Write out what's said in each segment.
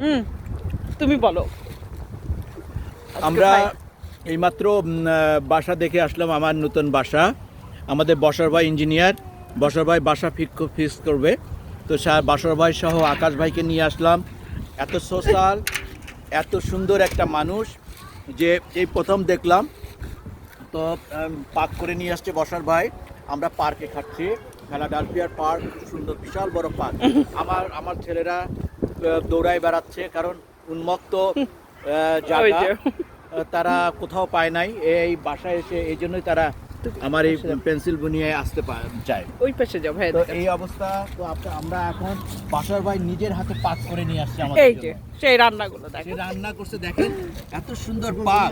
হুম তুমি বলো। আমরা এইমাত্র বাসা দেখে আসলাম আমার নতুন বাসা। আমাদের বসর ভাই ইঞ্জিনিয়ার বসর ভাই বাসা ফিক ফিক্স করবে। তো বাসর ভাই সহ আকাশ ভাইকে নিয়ে আসলাম। এত সোশ্যাল এত সুন্দর একটা মানুষ যে এই প্রথম দেখলাম। তো পার্ক করে নিয়ে আসছে বসার ভাই। আমরা পার্কে খাচ্ছি। ফেলাডালফিয়ার পার্ক সুন্দর বিশাল বড় পার্ক আমার আমার ছেলেরা দৌড়ায় বেড়াচ্ছে কারণ উন্মুক্ত জায়গা তারা কোথাও পায় নাই। এই বাসায় এসে এই জন্যই তারা আমার এই পেন্সিল বুনিয়ায় আসতে চায়। ওই পাশে যাও ভাই তো এই অবস্থা তো আমরা এখন বাসার ভাই নিজের হাতে পাক করে নিয়ে আসছি আমাদের এই যে সেই রান্নাগুলো দেখো। সে রান্না করছে দেখেন এত সুন্দর পাক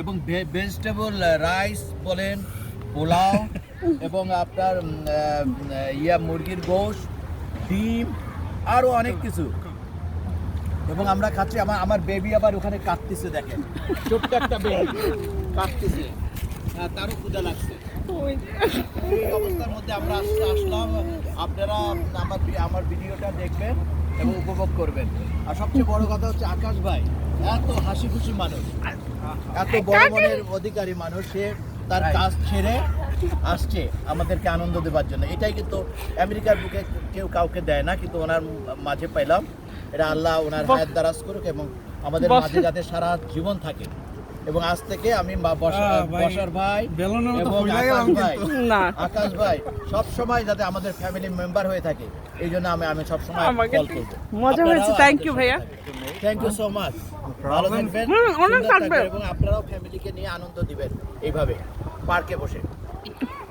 এবং ভেজিটেবল রাইস বলেন পোলাও এবং আপনার ইয়া মুরগির গোশ ডিম আরও অনেক কিছু। এবং আমরা খাচ্ছি আমার আমার বেবি আবার ওখানে কাঁদতেছে দেখেন। ছোট্ট একটা বেবি কাঁদতেছে। হ্যাঁ, তারও ক্ষুদা লাগছে। এই অবস্থার মধ্যে আমরা আসলাম। আপনারা আমার আমার ভিডিওটা দেখবেন এবং উপভোগ করবেন। আর সবচেয়ে বড় কথা হচ্ছে আকাশ ভাই এত হাসি খুশি মানুষ। এত বড় মনের অধিকারী মানুষ সে তার কাজ ছেড়ে আসছে আমাদেরকে আনন্দ দেওয়ার জন্য। এটাই কিন্তু আমেরিকার বুকে কেউ কাউকে দেয় না কিন্তু ওনার মাঝে পাইলাম। এটা আল্লাহ ওনার। হায়াত দারাজ করুক এবং আমাদের। মাঝে যাতে সারা জীবন থাকে। এবং আজ থেকে আমি বসার ভাই আকাশ ভাই সব সময় যাতে আমাদের ফ্যামিলি মেম্বার হয়ে থাকে। এই জন্য আমি আমি সব সময় কল করব। মজা হয়েছে, thank you ভাইয়া। থ্যাংক ইউ সো মাচ ভালো থাকবেন অনেক থাকবেন। এবং আপনারাও ফ্যামিলিকে নিয়ে আনন্দ দিবেন। এইভাবে পার্কে বসে।